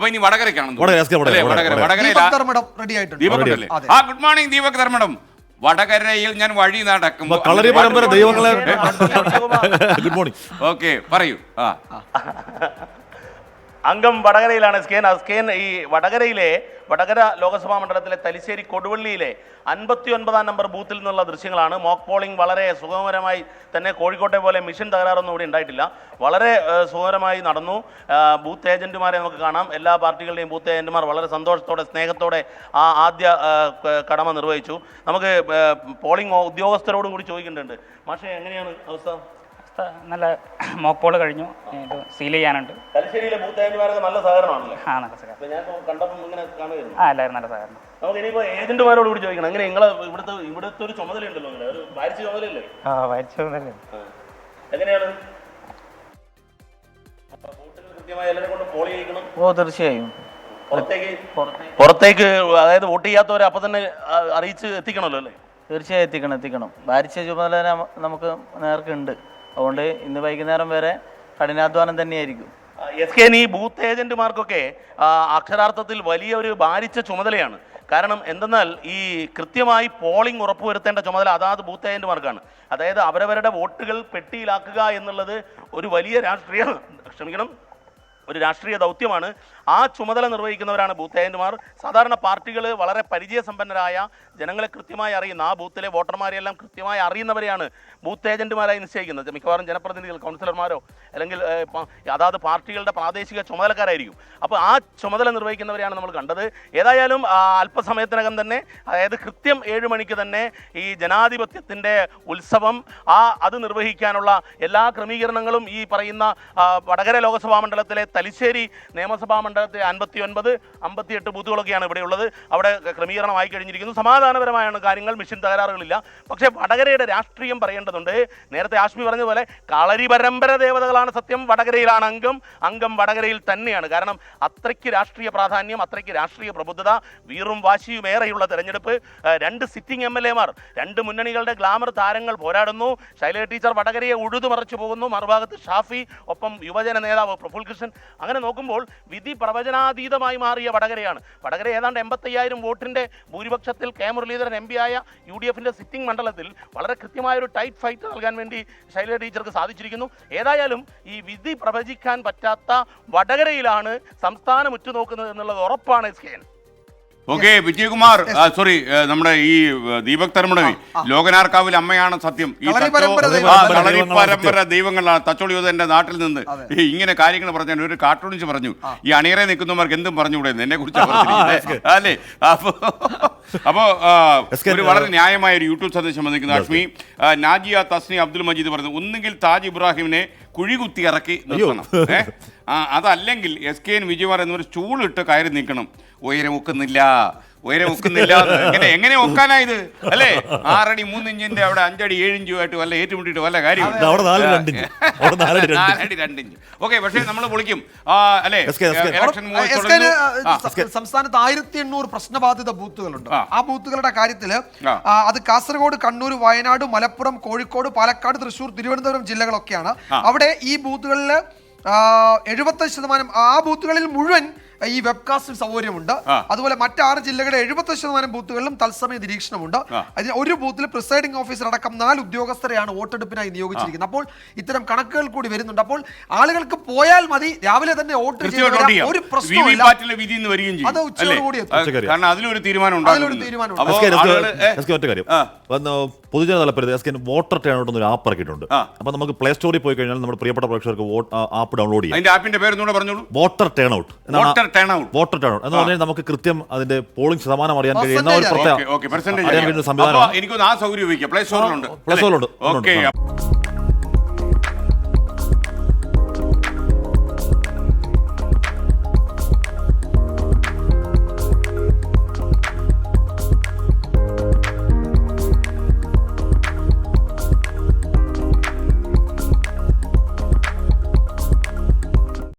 അപ്പൊ ഇനി വടകരക്കാണ് വടകര. ആ ഗുഡ് മോർണിംഗ് ദീപക് ധർമ്മടം. വടകരയിൽ ഞാൻ വഴി നടക്കും കളരി പരമ്പര ദൈവങ്ങളെ ഗുഡ് മോർണിംഗ് ഓക്കെ പറയൂ. ആ. അംഗം വടകരയിലാണ്. സ്കേൻ സ്കേൻ ഈ വടകരയിലെ വടകര ലോക്സഭാ മണ്ഡലത്തിലെ തലശ്ശേരി കൊടുവള്ളിയിലെ അൻപത്തി ഒൻപതാം നമ്പർ ബൂത്തിൽ നിന്നുള്ള ദൃശ്യങ്ങളാണ്. മോക്ക് പോളിംഗ് വളരെ സുഗമകരമായി തന്നെ കോഴിക്കോട്ടെ പോലെ മിഷൻ തകരാറൊന്നും ഇവിടെ ഉണ്ടായിട്ടില്ല. വളരെ സുഖകരമായി നടന്നു. ബൂത്ത് ഏജന്റുമാരെ നമുക്ക് കാണാം. എല്ലാ പാർട്ടികളുടെയും ബൂത്ത് ഏജന്റുമാർ വളരെ സന്തോഷത്തോടെ സ്നേഹത്തോടെ ആ ആദ്യ കടമ നിർവഹിച്ചു. നമുക്ക് പോളിംഗ് ഉദ്യോഗസ്ഥരോടും കൂടി ചോദിക്കേണ്ടതുണ്ട്. മാഷെ എങ്ങനെയാണ് അവസ്ഥ? നല്ല മോക്കോൾ കഴിഞ്ഞു. ഇത് സീൽ ചെയ്യാനുണ്ട്. തലശ്ശേരിയിലെ നല്ല സഹകരണമാണല്ലോ? ആ നല്ല സഹകരണം. ഞാൻ കണ്ടപ്പോൾ ഇങ്ങനെ കാണുമായിരുന്നു ആ എല്ലാവരും നല്ല സഹകരണം. നമുക്ക് ഇനിയിപ്പോ ഏജന്റുമാരോട് കൂടി ചോദിക്കണം. അങ്ങനെ നിങ്ങളെ ഇവിടുത്തെ ഇവിടുത്തെ ഒരു ചുമതലയുണ്ടല്ലോ നിങ്ങളെ. ഒരു ഭാരിച്ച ചുമതലയല്ലേ? ആ എങ്ങനെയാണ്? ഓ തീർച്ചയായും. പുറത്തേക്ക്? അതായത് വോട്ട് ചെയ്യാത്തവരെ അപ്പൊ തന്നെ അറിയിച്ച് എത്തിക്കണമല്ലോ അല്ലേ? തീർച്ചയായും എത്തിക്കണം എത്തിക്കണം. ഭാരിച്ച ചുമതല നമുക്ക് നേർക്കുണ്ട്. അതുകൊണ്ട് ഇന്ന് വൈകുന്നേരം വരെ കഠിനാധ്വാനം തന്നെയായിരിക്കും. എസ് കെ ഈ ബൂത്ത് ഏജന്റുമാർക്കൊക്കെ അക്ഷരാർത്ഥത്തിൽ വലിയ ഒരു ഭാരിച്ച ചുമതലയാണ്. കാരണം എന്തെന്നാൽ ഈ കൃത്യമായി പോളിംഗ് ഉറപ്പുവരുത്തേണ്ട ചുമതല അതാത് ബൂത്ത് ഏജന്റുമാർക്കാണ്. അതായത് അവരവരുടെ വോട്ടുകൾ പെട്ടിയിലാക്കുക എന്നുള്ളത് ഒരു വലിയ രാഷ്ട്രീയ ക്ഷമിക്കണം. ഒരു രാഷ്ട്രീയ ദൗത്യമാണ്. ആ ചുമതല നിർവഹിക്കുന്നവരാണ് ബൂത്ത് ഏജന്റുമാർ സാധാരണ പാർട്ടികൾ വളരെ പരിചയസമ്പന്നരായ ജനങ്ങളെ കൃത്യമായി അറിയുന്ന ആ ബൂത്തിലെ വോട്ടർമാരെയെല്ലാം കൃത്യമായി അറിയുന്നവരെയാണ് ബൂത്ത് ഏജന്റുമാരായി നിശ്ചയിക്കുന്നത്. മിക്കവാറും ജനപ്രതിനിധികൾ കൗൺസിലർമാരോ അല്ലെങ്കിൽ അതാത് പാർട്ടികളുടെ പ്രാദേശിക ചുമതലക്കാരായിരിക്കും. അപ്പോൾ ആ ചുമതല നിർവഹിക്കുന്നവരെയാണ് നമ്മൾ കണ്ടത്. ഏതായാലും അല്പസമയത്തിനകം തന്നെ അതായത് കൃത്യം ഏഴ് മണിക്ക് തന്നെ ഈ ജനാധിപത്യത്തിന്റെ ഉത്സവം ആ അത് നിർവഹിക്കാനുള്ള എല്ലാ ക്രമീകരണങ്ങളും ഈ പറയുന്ന വടകര ലോക്സഭാ മണ്ഡലത്തിലെ തലിശ്ശേരി നിയമസഭാ മണ്ഡലത്തെ അൻപത്തി ഒൻപത് അമ്പത്തിയെട്ട് ബൂത്തുകളൊക്കെയാണ് ഇവിടെയുള്ളത് അവിടെ ക്രമീകരണമായി കഴിഞ്ഞിരിക്കുന്നു. സമാധാനപരമായാണ് കാര്യങ്ങൾ. മിഷൻ തകരാറുകളില്ല. പക്ഷേ വടകരയുടെ രാഷ്ട്രീയം പറയേണ്ടതുണ്ട്. നേരത്തെ ആഷ്മി പറഞ്ഞ പോലെ കളരി പരമ്പര ദേവതകളാണ് സത്യം. വടകരയിലാണ് അംഗം. അംഗം വടകരയിൽ തന്നെയാണ്. കാരണം അത്രയ്ക്ക് രാഷ്ട്രീയ പ്രാധാന്യം അത്രയ്ക്ക് രാഷ്ട്രീയ പ്രബുദ്ധത വീറും വാശിയും ഏറെയുള്ള തെരഞ്ഞെടുപ്പ്. രണ്ട് സിറ്റിംഗ് എം എൽ എമാർ രണ്ട് മുന്നണികളുടെ ഗ്ലാമർ താരങ്ങൾ പോരാടുന്നു. ശൈലജ ടീച്ചർ വടകരയെ ഉഴുതുമറച്ചു പോകുന്നു. മറുഭാഗത്ത് ഷാഫി ഒപ്പം യുവജന നേതാവ് പ്രഫുൽ കൃഷ്ണൻ അങ്ങനെ നോക്കുമ്പോൾ വിധി പ്രവചനാതീതമായി മാറിയ വടകരയാണ്. വടകര ഏതാണ്ട് എൺപത്തയ്യായിരം വോട്ടിന്റെ ഭൂരിപക്ഷത്തിൽ കെ മുരളീധരൻ എം പി ആയ യു ഡി എഫിന്റെ സിറ്റിംഗ് മണ്ഡലത്തിൽ വളരെ കൃത്യമായ ഒരു ടൈറ്റ് ഫൈറ്റ് നൽകാൻ വേണ്ടി ശൈല ടീച്ചർക്ക് സാധിച്ചിരിക്കുന്നു. ഏതായാലും ഈ വിധി പ്രവചിക്കാൻ പറ്റാത്ത വടകരയിലാണ് സംസ്ഥാനം ഉറ്റുനോക്കുന്നത് എന്നുള്ളത് ഉറപ്പാണ് S K okay Vijayakumar sorry നമ്മുടെ ഈ ദീപക് തർമ്മടവി ലോകനാർക്കാവിൽ അമ്മയാണ് സത്യം. ഈ കളരി പരമ്പര ദൈവങ്ങളാണ്. തച്ചോളി എന്റെ നാട്ടിൽ നിന്ന് ഇങ്ങനെ കാര്യങ്ങൾ പറഞ്ഞാൽ ഒരു കാർട്ടൂണിച്ച് പറഞ്ഞു. ഈ അണിയറെ നിൽക്കുന്നവർക്ക് എന്തും പറഞ്ഞുകൂടെ എന്നെ കുറിച്ച് അല്ലേ? അപ്പോ അപ്പോ ഒരു വളരെ ന്യായമായ ഒരു യൂട്യൂബ് സന്ദേശം വന്നിരിക്കുന്നു അഷ്മി നാജിയ തസ്നി അബ്ദുൽ മജീദ് പറഞ്ഞു ഒന്നുകിൽ താജ് ഇബ്രാഹിമിനെ കുഴികുത്തി ഇറക്കി നിർത്തണം? ആ, അതല്ലെങ്കിൽ എസ് കെ എൻ വിജയകുമാർ എന്നൊരു ചൂളിട്ട് കയറി നിൽക്കണം. ഉയരം ഒക്കുന്നില്ല ഉയരം ഒക്കുന്നില്ല. എങ്ങനെ എങ്ങനെ ഒക്കാനാ ഇത്? അല്ലേ? ആറടി മൂന്നിഞ്ചിന്റെ അവിടെ അഞ്ചടി ഏഴിഞ്ചുമായിട്ട് വല്ല ഏറ്റുമുട്ടിയിട്ട് വല്ല കാര്യം ഇത് അവിടെ നാല് രണ്ടിഞ്ച്. അവിടെ നാലടി രണ്ടിഞ്ച്. ഓക്കെ പക്ഷേ നമ്മൾ വിളിക്കും. അല്ലേ? സംസ്ഥാനത്ത് ആയിരത്തി എണ്ണൂറ് പ്രശ്നബാധിത ബൂത്തുകളുണ്ട്. ആ. ബൂത്തുകളുടെ. ആ, അത് കാസർഗോഡ് കണ്ണൂർ വയനാട് മലപ്പുറം കോഴിക്കോട് പാലക്കാട് തൃശൂർ തിരുവനന്തപുരം ജില്ലകളൊക്കെയാണ്. അവിടെ ഈ ബൂത്തുകളിൽ എഴുപത്തഞ്ച് ശതമാനം ആ ബൂത്തുകളിൽ മുഴുവൻ ഈ വെബ്കാസ്റ്റിംഗ് സൗകര്യമുണ്ട്. അതുപോലെ മറ്റാറ് ജില്ലകളുടെ എഴുപത്തി ശതമാനം ബൂത്തുകളിലും തത്സമയ നിരീക്ഷണമുണ്ട്. അതിന് ഒരു ബൂത്തിൽ പ്രിസൈഡിംഗ് ഓഫീസർ അടക്കം നാല് ഉദ്യോഗസ്ഥരെയാണ് വോട്ടെടുപ്പിനായി നിയോഗിച്ചിരിക്കുന്നത്. അപ്പോൾ ഇത്തരം കണക്കുകൾ കൂടി വരുന്നുണ്ട്. അപ്പോൾ ആളുകൾക്ക് പോയാൽ മതി. രാവിലെ തന്നെ വോട്ട്. ഒരു ചെയ്യും. അത് ഉച്ചയോടുകൂടി അതിലൊരു തീരുമാനം പൊതുജന തലപ്പരത്തിൽ S K voter turn out എന്നൊരു ആപ്പ് ഇറക്കിയിട്ടുണ്ട്. അപ്പൊ നമുക്ക് പ്ലേ സ്റ്റോറിൽ പോയി കഴിഞ്ഞാൽ നമ്മുടെ പ്രിയപ്പെട്ട പ്രേക്ഷകർക്ക് വോട്ട് ആപ്പ് ഡൗൺലോഡ് ചെയ്യാം. അതിന്റെ ആപ്പിന്റെ പേര് പറഞ്ഞോളൂ. Voter turnout turnout voter turnout എന്ന് പറഞ്ഞാൽ നമുക്ക് കൃത്യം അതിന്റെ പോളിംഗ് ശതമാനം അറിയാൻ കഴിയുന്ന ഒരു പ്രത്യേക ഓക്കെ ഓക്കെ പെർസെന്റേജ് അറിയാൻ കഴിയുന്ന സംവിധാനം എനിക്കൊന്ന് ആ സൗകര്യം ഉപയോഗിക്കാം. പ്ലേ സ്റ്റോറിലുണ്ട് പ്ലേ സ്റ്റോറിലുണ്ട്. ഓക്കെ.